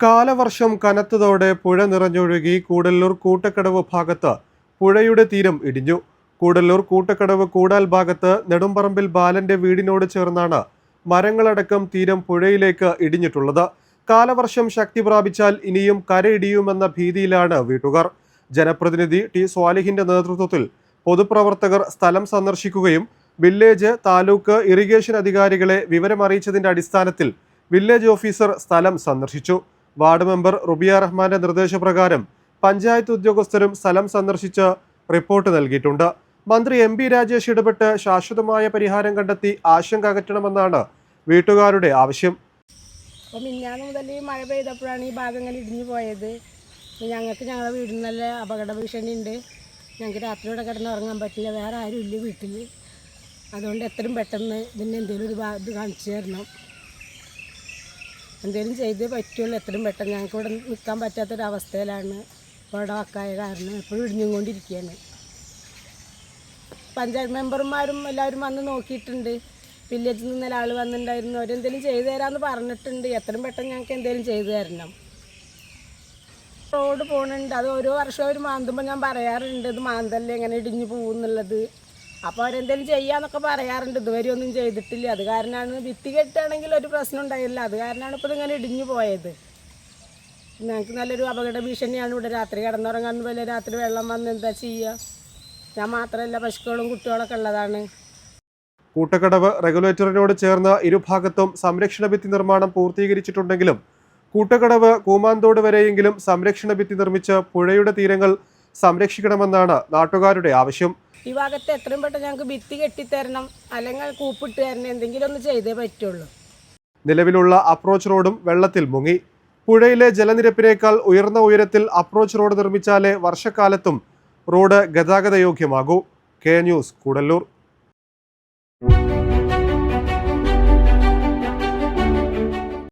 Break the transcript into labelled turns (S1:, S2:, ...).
S1: കാലവർഷം കനത്തതോടെ പുഴ നിറഞ്ഞൊഴുകി കൂടല്ലൂർ കൂട്ടക്കടവ് ഭാഗത്ത് പുഴയുടെ തീരം ഇടിഞ്ഞു. കൂടല്ലൂർ കൂട്ടക്കടവ് കൂടാൽ ഭാഗത്ത് നെടുമ്പറമ്പിൽ ബാലന്റെ വീടിനോട് ചേർന്നാണ് മരങ്ങളടക്കം തീരം പുഴയിലേക്ക് ഇടിഞ്ഞിട്ടുള്ളത്. കാലവർഷം ശക്തി പ്രാപിച്ചാൽ ഇനിയും കരയിടിയുമെന്ന ഭീതിയിലാണ് വീട്ടുകാർ. ജനപ്രതിനിധി ടി സ്വാലിഹിന്റെ നേതൃത്വത്തിൽ പൊതുപ്രവർത്തകർ സ്ഥലം സന്ദർശിക്കുകയും വില്ലേജ് താലൂക്ക് ഇറിഗേഷൻ അധികാരികളെ വിവരമറിയിച്ചതിന്റെ അടിസ്ഥാനത്തിൽ വില്ലേജ് ഓഫീസർ സ്ഥലം സന്ദർശിച്ചു. വാർഡ് മെമ്പർ റുബിയ റഹ്മാന്റെ നിർദ്ദേശപ്രകാരം പഞ്ചായത്ത് ഉദ്യോഗസ്ഥരും സ്ഥലം സന്ദർശിച്ച് റിപ്പോർട്ട് നൽകിയിട്ടുണ്ട്. മന്ത്രി എം രാജേഷ് ഇടപെട്ട് ശാശ്വതമായ പരിഹാരം കണ്ടെത്തി ആശങ്ക അകറ്റണമെന്നാണ് വീട്ടുകാരുടെ ആവശ്യം.
S2: അപ്പോൾ മിന്നാന്ന് മുതൽ ഈ മഴ പെയ്തപ്പോഴാണ് ഈ ഭാഗങ്ങൾ ഇടിഞ്ഞു പോയത്. ഞങ്ങൾക്ക് ഞങ്ങളുടെ വീടിന് നല്ല അപകട ഭീഷണി ഉണ്ട്. ഞങ്ങൾക്ക് രാത്രി ഇവിടെ കിടന്ന് ഉറങ്ങാൻ പറ്റില്ല. വേറെ ആരും ഇല്ല വീട്ടിൽ. അതുകൊണ്ട് എത്രയും പെട്ടെന്ന് ഇതിന് എന്തെങ്കിലും ഒരു ഇത് കാണിച്ചു തരണം. എന്തെങ്കിലും ചെയ്തേ പറ്റുള്ളൂ. എത്രയും പെട്ടെന്ന് ഞങ്ങൾക്ക് ഇവിടെ നിൽക്കാൻ പറ്റാത്തൊരവസ്ഥയിലാണ് ഇവിടെ വക്കായ കാരണം എപ്പോഴും ഇടിഞ്ഞും കൊണ്ടിരിക്കുകയാണ് പഞ്ചായത്ത് മെമ്പർമാരും എല്ലാവരും വന്ന് നോക്കിയിട്ടുണ്ട്. വില്ലേജിൽ നിന്ന് ഒരാൾ വന്നിട്ടുണ്ടായിരുന്നു. അവരെന്തെങ്കിലും ചെയ്തു തരാമെന്ന് പറഞ്ഞിട്ടുണ്ട്. എത്രയും പെട്ടെന്ന് ഞങ്ങൾക്ക് എന്തെങ്കിലും ചെയ്തു തരണം. റോഡ് പോകുന്നുണ്ട് അത് ഓരോ വർഷം അവർ മാന്തുമ്പോൾ ഞാൻ പറയാറുണ്ട്. ഇത് മാന്തല്ലേ എങ്ങനെ ഇടിഞ്ഞു പോകുന്നുള്ളത്? അപ്പോൾ അവരെന്തെങ്കിലും ചെയ്യാന്നൊക്കെ പറയാറുണ്ട്. ഇതുവരെ ഒന്നും ചെയ്തിട്ടില്ല. അത് കാരണമാണ് ഭിത്തി കെട്ടുകയാണെങ്കിൽ ഒരു പ്രശ്നം ഉണ്ടായില്ല. അത് കാരണമാണ് ഇപ്പോൾ ഇങ്ങനെ ഇടിഞ്ഞു പോയത്. ഞങ്ങൾക്ക് നല്ലൊരു അപകട ഭീഷണിയാണ് ഇവിടെ രാത്രി കിടന്നുറങ്ങാൻ പോലെ രാത്രി വെള്ളം വന്ന് എന്താ ചെയ്യുക ഞാൻ മാത്രമല്ല പശുക്കളും കുട്ടികളൊക്കെ ഉള്ളതാണ്.
S1: കൂട്ടക്കടവ് റെഗുലേറ്ററിനോട് ചേർന്ന ഇരുഭാഗത്തും സംരക്ഷണ ഭിത്തി നിർമ്മാണം പൂർത്തീകരിച്ചിട്ടുണ്ടെങ്കിലും കൂട്ടക്കടവ് കൂമാന്തോട് വരെയെങ്കിലും സംരക്ഷണ ഭിത്തി നിർമ്മിച്ച് പുഴയുടെ തീരങ്ങൾ സംരക്ഷിക്കണമെന്നാണ് നാട്ടുകാരുടെ ആവശ്യം.
S2: ഈ ഭാഗത്ത് എത്രയും പെട്ടെന്ന് ഞങ്ങൾക്ക് ഭിത്തി കെട്ടിത്തരണം അല്ലെങ്കിൽ കൂപ്പിട്ട് തരണം എന്തെങ്കിലും ഒന്ന് ചെയ്തേ പറ്റുള്ളൂ.
S1: നിലവിലുള്ള അപ്രോച്ച് റോഡും വെള്ളത്തിൽ മുങ്ങി. പുഴയിലെ ജലനിരപ്പിനേക്കാൾ ഉയർന്ന ഉയരത്തിൽ അപ്രോച്ച് റോഡ് നിർമ്മിച്ചാലേ വർഷക്കാലത്തും റോഡ് ഗതാഗതയോഗ്യമാകൂ. K news Koodallur.